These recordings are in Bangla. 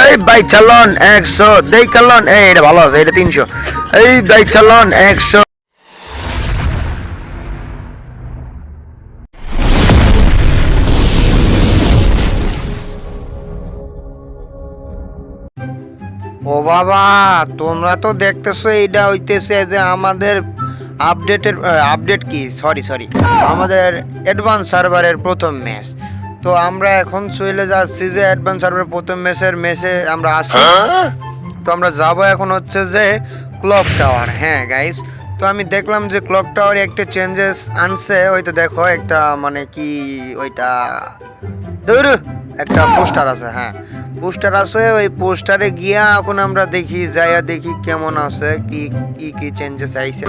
এই একশো এটা ভালো ও বাবা, তোমরা তো দেখতেছো এইটা হইতেছে যে আমাদের আপডেটের আপডেট কি? সরি সরি আমাদের অ্যাডভান্স সার্ভারের প্রথম ম্যাচ তো আমরা এখন চলে যাচ্ছি যে অ্যাডভান্স প্রথম মেসের মেসে আমরা আসি। তো আমরা যাব এখন হচ্ছে যে ক্লক টাওয়ার হ্যাঁ গাইস তো আমি দেখলাম যে ক্লক টাওয়ারে একটা চেঞ্জেস আনছে। ওইটা দেখো একটা মানে কি ওইটা ধরু একটা পোস্টার আছে হ্যাঁ। পোস্টার আছে ওই পোস্টারে গিয়া এখন আমরা দেখি যাইয়া দেখি কেমন আছে কি কি কি চেঞ্জেস আইছে।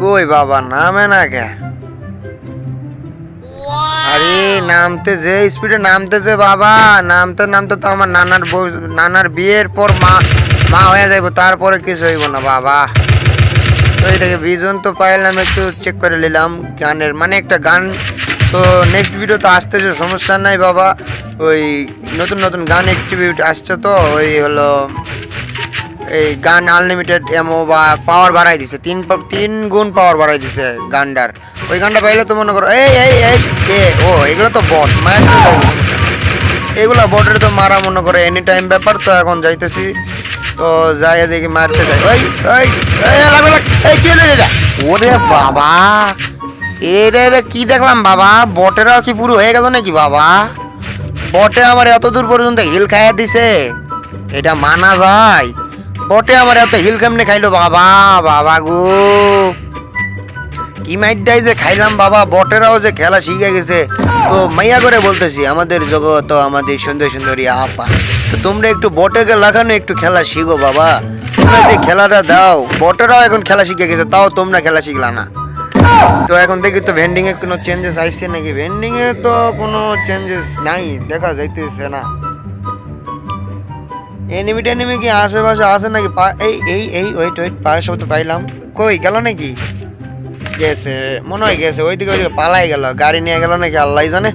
কই বাবা নামে না কে? আরে, নামতে যে স্পিডে নামতে যে বাবা, নামতে নামতে তো আমার নানার বউ, নানার বিয়ের পর মা মা হয়ে যাইব, তারপরে কিছু হইব না বাবা। তো এটাকে ভিজন তো পাইলাম, একটু চেক করে নিলাম, গানের মানে একটা গান। তো নেক্সট ভিডিও তো আসতেছে, সমস্যা নাই বাবা, ওই নতুন নতুন গান অ্যাক্টিভিটি আসছে তো, ওই হলো এই গান আনলিমিটেড এমও বা পাওয়ার বাড়াই দিছে। তিন তিন গুণ পাওয়ার বাড়াই দিছে গানটার। ওই গানটা পাইলে তো মনে করো, এই এই এই এ ও, এগুলো তো বট মায়ের। এগুলা বটের তো মারা মনে করে এনি টাইম ব্যাপার তো এখন যাইতেছি। তো যাই দেখি মারতে যাই। ওই ওই, এই কি হলো এটা? ওরে বাবা! এটা এটা কি দেখলাম বাবা? বটেরাও কি পুরো হয়ে গেল নাকি বাবা? বটে আমার এত দূর পর্যন্ত হিল খাইয়া দিছে। এটা মানা যায়। বটে আমার, এত হিল কেমনে খাইলো বাবা বাবা গো। কি মাইটটাই যে খাইলাম বাবা, বটেরাও যে খেলা শিখে গেছে। তো মাইয়া করে বলতেছি, আমাদের জগৎ আমাদের সুন্দর সুন্দরী আপা তো তোমরা একটু বটেকে লাগানো, একটু খেলা শিখো বাবা। যে খেলাটা দাও, বটেরাও এখন খেলা শিখে গেছে, তাও তোমরা খেলা শিখলা না। তো এখন দেখি তো ভেন্ডিং এ কোনো চেঞ্জেস আসছে নাকি? ভেন্ডিং এ তো কোনো চেঞ্জেস নাই, দেখা যাইতেছে না। এনিমি টেনিমি কি? আশেপাশে আছে নাকি? এই এই এই ওয়েট ওয়েট পায়ের শব্দ পাইলাম। কই, গেল নাকি? গেছে, মনে হয় গেছে। ওইদিকে ওইদিকে পালাই গেল। গাড়ি নিয়ে গেল নাকি? আল্লাহ জানে।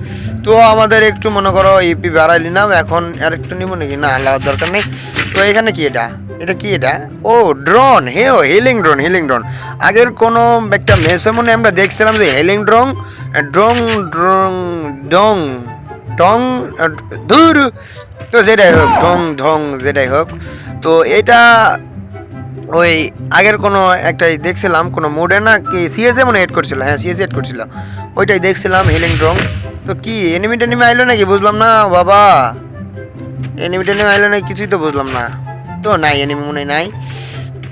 তো আমাদের একটু মনে করো ইপি বাড়াই নিলাম। এখন আর একটু নিবো নাকি? না আল্লাহর দরকার নেই। তো এখানে কি এটা? এটা কি এটা? ও ড্রোন হে, ও হিলিং ড্রোন হিলিং ড্রোন আগের কোনো একটা মেসে মনে আমরা দেখছিলাম যে হিলিং ড্রোন ড্রোং ড্রোং ডং টং ধুর। তো যেটাই হোক, ঢং ঢং, যেটাই হোক। তো এটা ওই আগের কোনো একটাই দেখছিলাম, কোনো মোডে না কি সিএসএ মনে এড করছিল? হ্যাঁ সিএসএ এড করছিল। ওইটাই দেখছিলাম হিলিং ড্রং তো কি এনিমি টেনিমি আইলো নাকি? বুঝলাম না, বাবা। এনিমি টেনিমি আইলো নাকি? কিছুই তো বুঝলাম না। তো নাই এনিমি মনে নাই।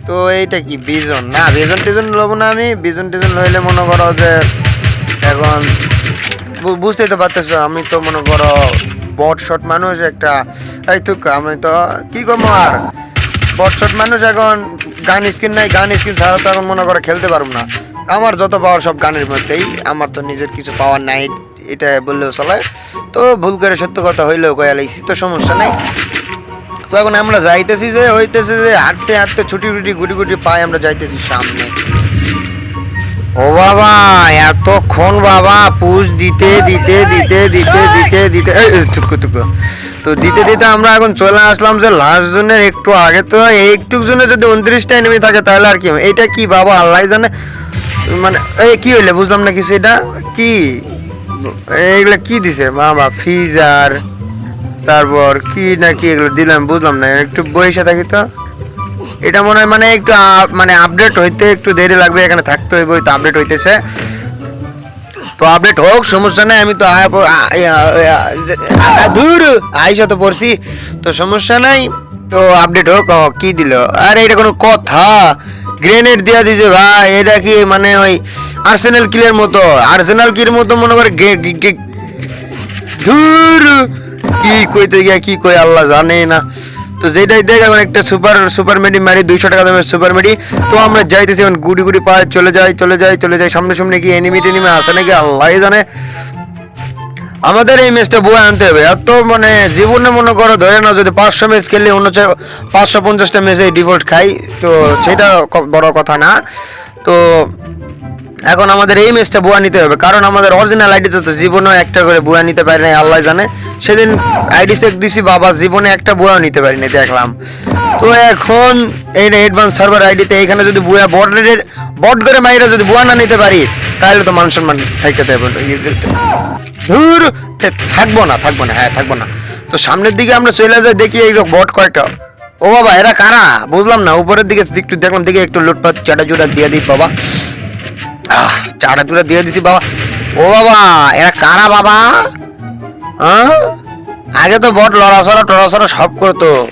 তো এইটা কি বিজন না বিজন টিজন লব না আমি। বিজন টিজন লইলে মনে করো যে এখন বুঝতেই তো পারতেছো, আমি তো মনে করো বট শট মানুষ একটা। এই তো আমি তো কি করব আর? বট শট মানুষ এখন গান স্কিন নাই, গান স্কিন ছাড়া তো এখন মনে করে খেলতে পারব না। আমার যত পাওয়ার সব গানের মধ্যেই, আমার তো নিজের কিছু পাওয়ার নাই, এটা বললেও চলে। তো ভুল করে সত্য কথা হইলেও কয়া লাইছি, তো সমস্যা নাই। তো এখন আমরা যাইতেছি যে, হইতেছে যে, হাঁটতে হাঁটতে ছুটি ছুটি গুটি গুটি পায়ে আমরা যাইতেছি সামনে। ও বাবা, এতক্ষণ বাবা, পুষ দিতে দিতে দিতে দিতে দিতে দিতে থুকু থুকু। তো দিতে দিতে আমরা এখন চলে আসলাম যে লাস্ট জনের একটু আগে। তো একটু জনে যদি উনত্রিশটা এনিমি থাকে, তাহলে আর কি এটা কি বাবা আল্লাহ জানে? মানে এই কি হইলে? বুঝলাম না কিছু এটা। কি? এইগুলা কি দিছে? বাবা ফিজার তারপর কি না কি এগুলো দিলাম, বুঝলাম না। একটু বইসে থাকি তো। এটা মনে হয় মানে একটু মানে আপডেট হইতে একটু দেরি লাগবে, এখানে থাকতে হইব তো আপডেট হইতেছে। তো আপডেট হোক, সমস্যা নাই, আমি তো ধুর, আইসা তো পড়ছি। তো সমস্যা নাই, তো আপডেট হোক কি দিল? আরে, এটা কোনো কথা। গ্রেনেড দিয়া দিছে ভাই, এটা কি মানে ওই আর্সেনাল কিলের মতো? আর্সেনাল কির মতো মনে করে ধুর। কি কইতে গিয়া, কি কই, আল্লাহ জানে না। তো যেটাই দেখ এখন একটা সুপার সুপার মেডি মারি, দুইশো টাকা দামের সুপার মেডি। তো আমরা যাইতেছি এখন গুড়ি গুড়ি পায়ে চলে যাই চলে যাই চলে যাই। সামনে সামনে কি এনিমি টেনিমি আসে নাকি? আল্লাহ জানে। আমাদের এই ম্যাচটা বয়ে আনতে হবে। এত মানে জীবনে মনে করো, ধরে না যদি পাঁচশো ম্যাচ খেললে অন্য পাঁচশো পঞ্চাশটা ম্যাচে ডিফল্ট খাই, তো সেটা বড় কথা না। তো এখন আমাদের এই ম্যাচটা বুয়া নিতে হবে। কারণ আমাদের অরিজিনাল আইডিতে তো জীবনেও একটা করে বুয়া নিতে পারে না আল্লাহ জানে। সেদিন আইডি চেক দিছি, বাবা জীবনে একটা বুয়া নিতে পারিনি, দেখলাম। তো এখন এই অ্যাডভান্স সার্ভার আইডিতে এখানে যদি বুয়া বটের বট করে মাইরা যদি বুয়া না নিতে পারি, তাহলে তো মান সম্মান থাকতে ধুর থাকব না থাকব না হ্যাঁ থাকব না। তো সামনের দিকে আমরা চলে যাই, দেখি এই বট কয়েকটা ও বাবা, এরা কারা? বুঝলাম না, উপরের দিকে একটু দেখলাম দিকে একটু লুটপাট চাটা চুটা দিয়ে দিই, বাবা। আহ চাটা চুটা দিয়ে দিছি, বাবা। ও বাবা, এরা কারা বাবা? আগে তো বট, লড়াচড়া, টড়াচড়া সব করতো।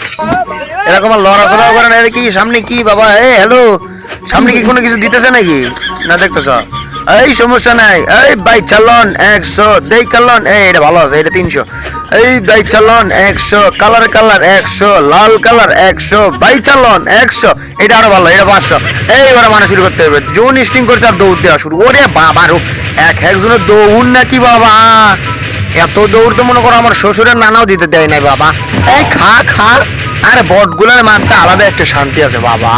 এরকম আর করে না। কি, সামনে কি, বাবা? এ হ্যালো সামনে কি কোনো কিছু দিতেছে নাকি? না, দেখতেছ? এই, সমস্যা নাই। এই বাইক চালন, একশো। দেই কালন, এই, এটা ভালো আছে, এটা তিনশো। এই বাইক চালন, একশো। কালার কালার, একশো। লাল কালার, একশো। বাইক চালন, একশো। এটা আরও ভালো, এটা পাঁচশো। এই এবার মানে শুরু করতে হবে। জোন স্টিং করছে আর দৌড় দেওয়া শুরু। ওরে বাবা এক একজনের দৌড় নাকি বাবা? এত দৌড় তো মনে করো আমার শ্বশুরের নানাও দিতে দেয় নাই বাবা। এই খা খা। আরে বটগুলোর মারতে আলাদা একটা শান্তি আছে বাবা।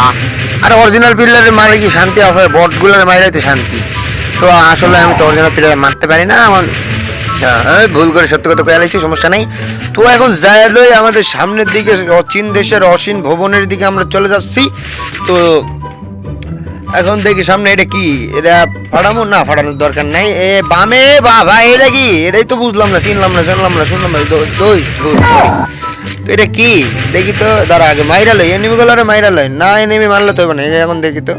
আরে অরিজিনাল পিলারের মারে কি শান্তি? আছে বটগুলোর মারে তো শান্তি। তো আসলে আমি তো অরিজিনাল পিলার মারতে পারি না আমার হ্যাঁ, ভুল করে সত্য কথা কয়ে আলাইছি সমস্যা নেই। তো এখন যাই আমাদের সামনের দিকে অচিন দেশের অসীন ভবনের দিকে আমরা চলে যাচ্ছি। তো এখন দেখি সামনে এটা কি? এটা ফাটামো? না, ফাটানোর দরকার নাই। এ, বামে, বাবা, এটা কি? এটাই তো বুঝলাম না, চিনলাম না, শুনলাম না শুনলাম না দই এটা কি? দেখি তো, দাঁড়া আগে, মাইরা লই এনিমি গুলারে মাইরা লই। না এনিমি মারলে তো হবে না এখন দেখি তো।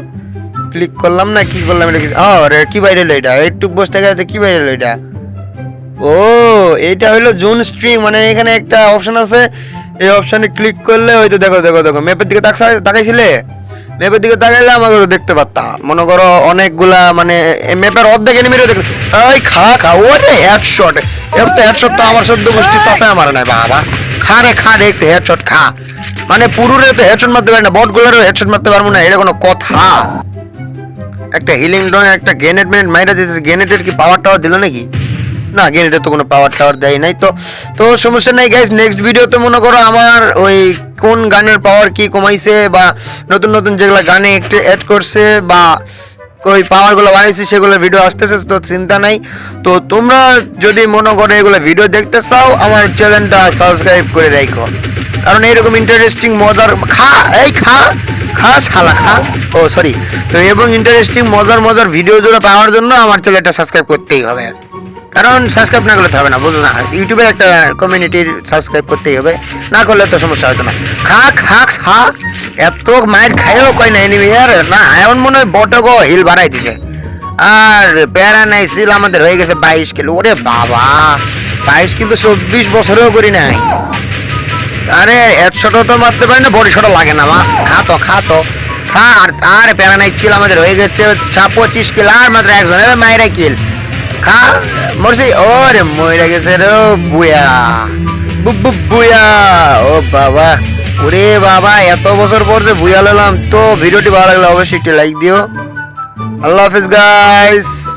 ক্লিক করলাম না, কি করলাম এটা কি? ও কি বাইরে লই এটা? একটু বসতে গেছে কি বাইরে লই এটা? ও এটা হলো জুন স্ট্রিম মানে এখানে একটা অপশন আছে। এই অপশনে ক্লিক করলে হয়তো দেখো দেখো দেখো ম্যাপের দিকে তাকাই- তাকাইছিলে? ম্যাপের দিকে তাকাইলে আমাকে দেখতে পারতাম মনে করো অনেকগুলা মানে ম্যাপের অর্ধেক এনিমিরও দেখ। এই খা খা, ওরে হেডশট এর তো হেডশট তো আমার সদ্য গোষ্ঠী চাষে আমার নাই, বাবা। খা রে খা রে, একটু হেডশট খা। মানে পুরুরে তো হেডশট মারতে পারি না বটগুলোরও হেডশট মারতে পারব না, এটা কোনো কথা। একটা হিলিং ডন একটা গ্রেনেড মিনেট মাইরা দিতেছে গ্রেনেডের কি পাওয়ার টাওয়ার দিল নাকি? না গ্রেনেডের তো কোনো পাওয়ার টাওয়ার দেয় নাই তো। তো সমস্যা নাই গাইস নেক্সট ভিডিওতে মনে করো আমার ওই কোন গানের পাওয়ার কি কমাইছে বা নতুন নতুন যেগুলো গানে একটু অ্যাড করছে বা ওই পাওয়ারগুলো বানাইছি সেগুলো ভিডিও আসতেছে, তো চিন্তা নাই। তো তোমরা যদি মনে করো এগুলো ভিডিও দেখতে চাও, আমার চ্যানেলটা সাবস্ক্রাইব করে রাখো কারণ এইরকম ইন্টারেস্টিং মজার, খা, এই খা খা, শালা, খা। ও সরি তো এবং ইন্টারেস্টিং মজার মজার ভিডিও জুড়ে পাওয়ার জন্য আমার চ্যানেলটা সাবস্ক্রাইব করতেই হবে। কারণ সাবস্ক্রাইব না করলে তো হবে না, বুঝো না। ইউটিউবের একটা কমিউনিটির সাবস্ক্রাইব করতেই হবে। না করলে তো সমস্যা হতো না। খা খা খা এত মায়ের খাইও কয় না এনিমি আর না, এমন মনে হয় বটগো হিল বাড়াই দিছে। আর প্যারা নাই সিল আমাদের হয়ে গেছে বাইশ কিলো। ওরে বাবা, বাইশ কিন্তু চব্বিশ বছরেও করি নাই। আরে, একশোটা তো মারতে পারি না বডি শটও লাগে না, মা। খা তো, খা আর আর প্যারানাইট কিল আমাদের হয়ে গেছে পঁচিশ কিল, আর মাত্র একজন। এবার মায়েরা কিল খা। মরছি। ওরে মরে গেছে রে বুয়া। বুয়া। ও বাবা। ওরে বাবা, এত বছর পর যে বুয়া লাম তো ভিডিওটি ভালো লাগলে অবশ্যই একটি লাইক দিও। আল্লাহ হাফিজ গাইস